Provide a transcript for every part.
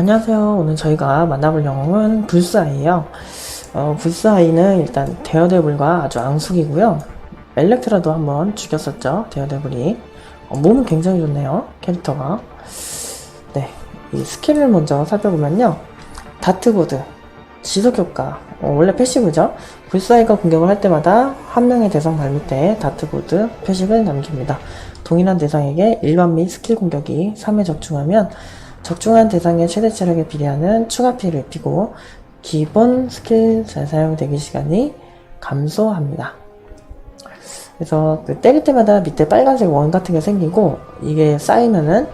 안녕하세요. 오늘 저희가 만나볼 영웅은 불사이에요. 어, 불사이는 일단 데어데블과 아주 앙숙이고요. 엘렉트라도 한번 죽였었죠. 데어데블이. 어, 몸은 굉장히 좋네요. 캐릭터가. 네. 이 스킬을 먼저 살펴보면요. 다트보드, 지속효과, 어, 원래 패시브죠. 불사이가 공격을 할 때마다 한 명의 대상 발밑에 다트보드 표식을 남깁니다. 동일한 대상에게 일반 및 스킬 공격이 3회 적중하면 적중한 대상의 최대 체력에 비례하는 추가 피해를 입히고 기본 스킬 재사용 대기 시간이 감소합니다. 그래서 그 때릴 때마다 밑에 빨간색 원 같은 게 생기고 이게 쌓이면은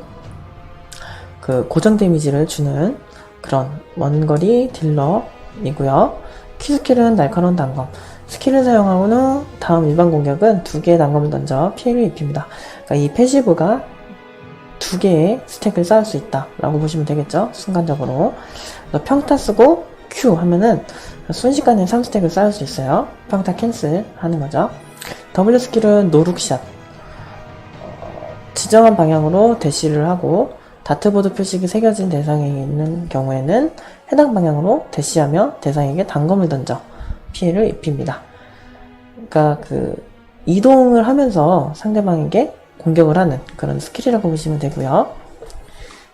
그 고정 데미지를 주는 그런 원거리 딜러이고요. 키 스킬은 날카로운 단검. 스킬을 사용한 후 다음 일반 공격은 두 개의 단검을 던져 피해를 입힙니다. 그러니까 이 패시브가 두 개의 스택을 쌓을 수 있다라고 보시면 되겠죠. 순간적으로. 평타 쓰고 Q 하면은 순식간에 3스택을 쌓을 수 있어요. 평타 캔슬 하는 거죠. W 스킬은 노룩샷. 지정한 방향으로 대시를 하고 다트보드 표식이 새겨진 대상에 있는 경우에는 해당 방향으로 대시하며 대상에게 단검을 던져 피해를 입힙니다. 그러니까 그 이동을 하면서 상대방에게 공격을 하는 그런 스킬이라고 보시면 되고요.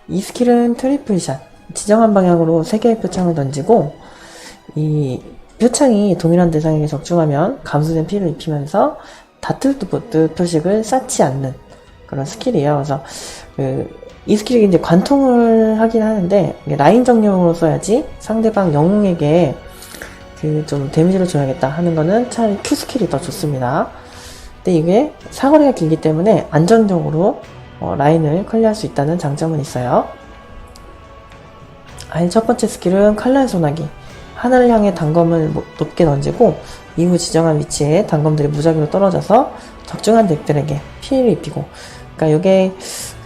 이 스킬은 트리플샷. 지정한 방향으로 3개의 표창을 던지고 이 표창이 동일한 대상에게 적중하면 감소된 피해를 입히면서 다트보드 표식을 쌓지 않는 그런 스킬이에요. 그래서 그 이 스킬이 이제 관통을 하긴 하는데 라인 정령으로 써야지 상대방 영웅에게 그 좀 데미지를 줘야겠다 하는 거는 차라리 Q 스킬이 더 좋습니다. 근데 이게 사거리가 길기 때문에 안정적으로 어, 라인을 클리어할 수 있다는 장점은 있어요. 아니 첫 번째 스킬은 칼날 소나기. 하늘을 향해 단검을 모- 높게 던지고 이후 지정한 위치에 단검들이 무작위로 떨어져서 적중한 덱들에게 피해를 입히고 그러니까 이게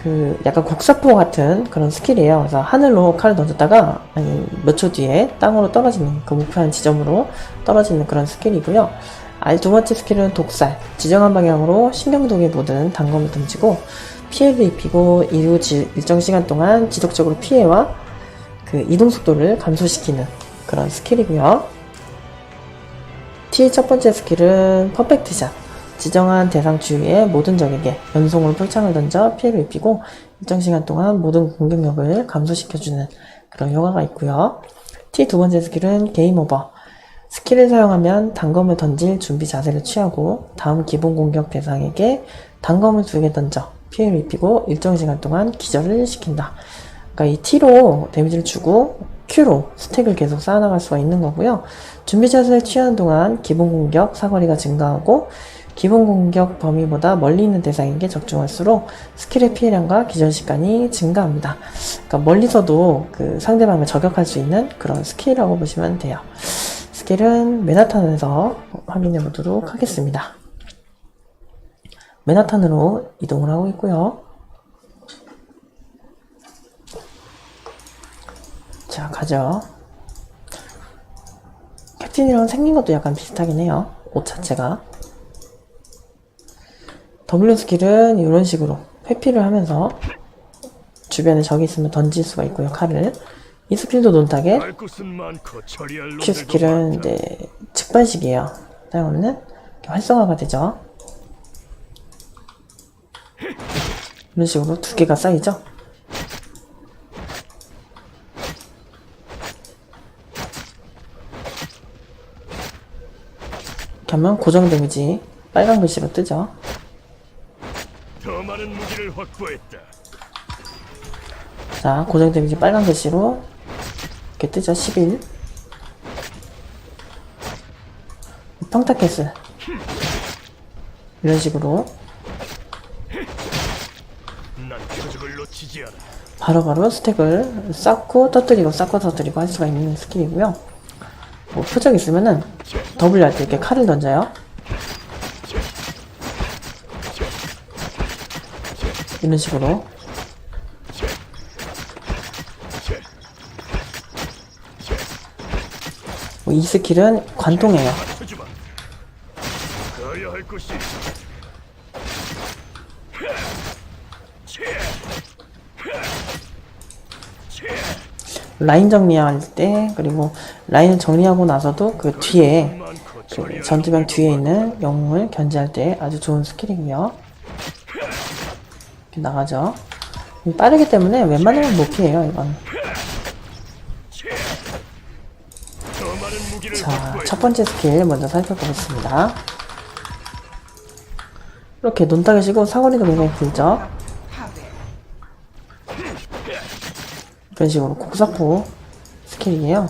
그 약간 곡사포 같은 그런 스킬이에요. 그래서 하늘로 칼을 던졌다가 몇 초 뒤에 땅으로 떨어지는 그 목표한 지점으로 떨어지는 그런 스킬이고요. 알두 번째 스킬은 독살. 지정한 방향으로 신경독에 묻은 단검을 던지고 피해를 입히고 이후 지- 일정 시간 동안 지속적으로 피해와 그 이동 속도를 감소시키는 그런 스킬이고요. T 첫 번째 스킬은 퍼펙트 샷. 지정한 대상 주위의 모든 적에게 연속으로 풀창을 던져 피해를 입히고 일정 시간 동안 모든 공격력을 감소시켜주는 그런 효과가 있고요. T 두 번째 스킬은 게임 오버. 스킬을 사용하면 단검을 던질 준비 자세를 취하고 다음 기본 공격 대상에게 단검을 두 개 던져 피해를 입히고 일정 시간 동안 기절을 시킨다. 그러니까 이 T로 데미지를 주고 Q로 스택을 계속 쌓아나갈 수가 있는 거고요. 준비 자세를 취하는 동안 기본 공격 사거리가 증가하고 기본 공격 범위보다 멀리 있는 대상에게 적중할수록 스킬의 피해량과 기절 시간이 증가합니다. 그러니까 멀리서도 그 상대방을 저격할 수 있는 그런 스킬이라고 보시면 돼요. 스킬은 맨하탄에서 확인해 보도록 하겠습니다. 맨하탄으로 이동을 하고 있고요. 자, 가죠. 캡틴이랑 생긴 것도 약간 비슷하긴 해요. 옷 자체가. W 스킬은 이런 식으로 회피를 하면서 주변에 적이 있으면 던질 수가 있고요, 칼을. 이 스킬도 논타겟, Q 스킬은. 이제 측반식이에요. 사용하면 이렇게 활성화가 되죠. 이런 식으로 두 개가 쌓이죠. 이렇게 하면 고정 데미지 빨간 글씨로 뜨죠. 더 많은 무기를 확보했다. 자, 고정 데미지 빨간 글씨로 이렇게 뜨죠. 11. 평타 캐슬. 이런 식으로. 바로 바로 스택을 쌓고 터뜨리고 쌓고 터뜨리고 할 수가 있는 스킬이고요. 뭐 표적 있으면은 W 할때 이렇게 칼을 던져요. 이런 식으로 뭐 이 스킬은 관통해요. 라인 정리할 때 그리고 라인을 정리하고 나서도 그 뒤에 그 전투병 뒤에 있는 영웅을 견제할 때 아주 좋은 스킬이고요. 이렇게 나가죠. 빠르기 때문에 웬만하면 못 피해요, 이건. 더 많은 무기를 자. 첫 번째 스킬 먼저 살펴보겠습니다. 이렇게 눈 따개시고 사거리도 굉장히 길죠? 이런 식으로 곡사포 스킬이에요.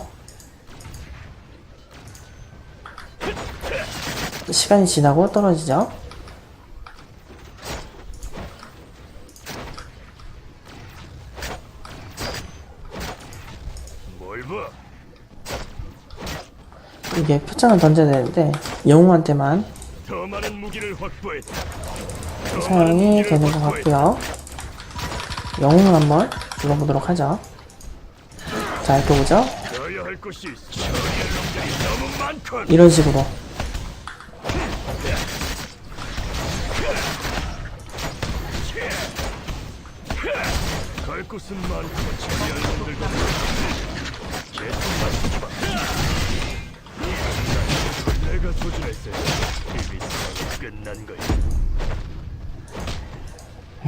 시간이 지나고 떨어지죠? 뭘 봐? 이게 표창을 던져야 되는데 영웅한테만 사용이 되는 것. 같고요. 영웅을 한번 눌러보도록 하죠. 자, 이렇게 많군. 이런 식으로 끝난 거야.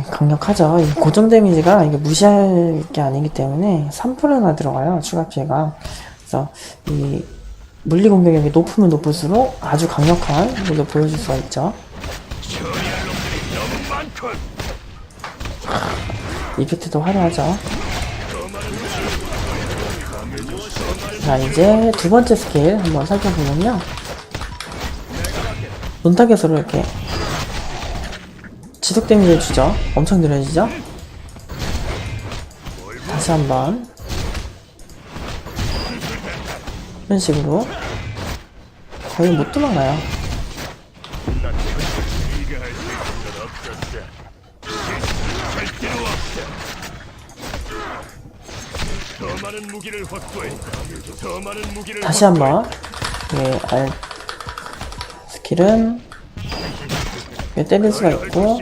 강력하죠. 이 고정 데미지가 이게 무시할 게 아니기 때문에 3%나 들어가요. 추가 피해가. 그래서 이 물리 공격력이 높으면 높을수록 아주 강력한 무기를 보여줄 수가 있죠. 이펙트도 화려하죠. 자, 이제 두 번째 스킬 한번 살펴보면요. 논타겟으로 이렇게 지속 데미지를 주죠. 엄청 느려지죠? 다시 한번. 이런 식으로 거의 못 도망가요. 다시 한번. 예, 알, 스킬은 예, 때릴 수가 있고.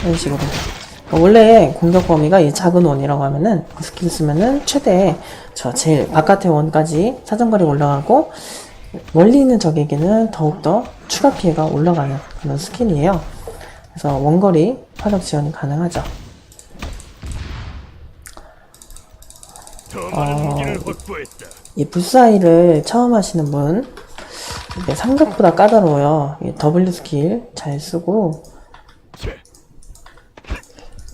이런 식으로. 그러니까 원래 공격 범위가 이 작은 원이라고 하면은 그 스킬 쓰면은 최대 저 제일 바깥의 원까지 사정거리가 올라가고 멀리 있는 적에게는 더욱더 추가 피해가 올라가는 그런 스킬이에요. 그래서 원거리 화력 지원이 가능하죠. 더 많은 무기를 확보했다. 이 불사이를 처음 하시는 분 이게 생각보다 까다로워요. 이 W 스킬 잘 쓰고 切.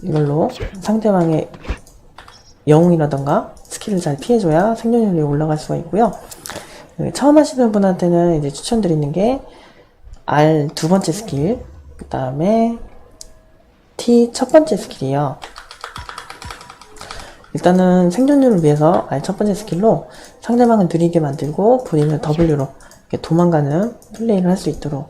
이걸로 상대방의 영웅이라던가 스킬을 잘 피해줘야 생존율이 올라갈 수가 있고요. 그 처음 하시는 분한테는 이제 추천드리는 게 R 두 번째 스킬, 그 다음에 T 첫 번째 스킬이에요. 일단은 생존율을 위해서 R 첫 번째 스킬로 상대방을 느리게 만들고 본인은 W로 도망가는 플레이를 할 수 있도록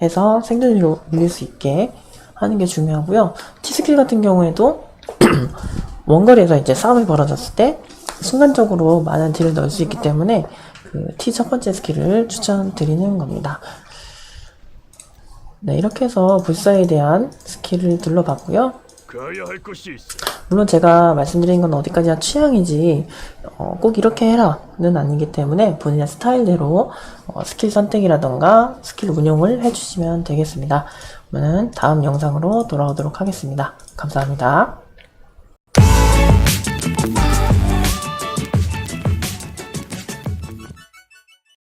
해서 생존율을 올릴 수 있게 하는 게 중요하고요. T 스킬 같은 경우에도 원거리에서 이제 싸움이 벌어졌을 때 순간적으로 많은 딜을 넣을 수 있기 때문에 그 T 첫 번째 스킬을 추천드리는 겁니다. 네, 이렇게 해서 불사에 대한 스킬을 둘러봤고요. 물론 제가 말씀드린 건 어디까지나 취향이지 어, 꼭 이렇게 해라는 아니기 때문에 본인의 스타일대로 어, 스킬 선택이라던가 스킬 운용을 해주시면 되겠습니다. 그러면 다음 영상으로 돌아오도록 하겠습니다. 감사합니다.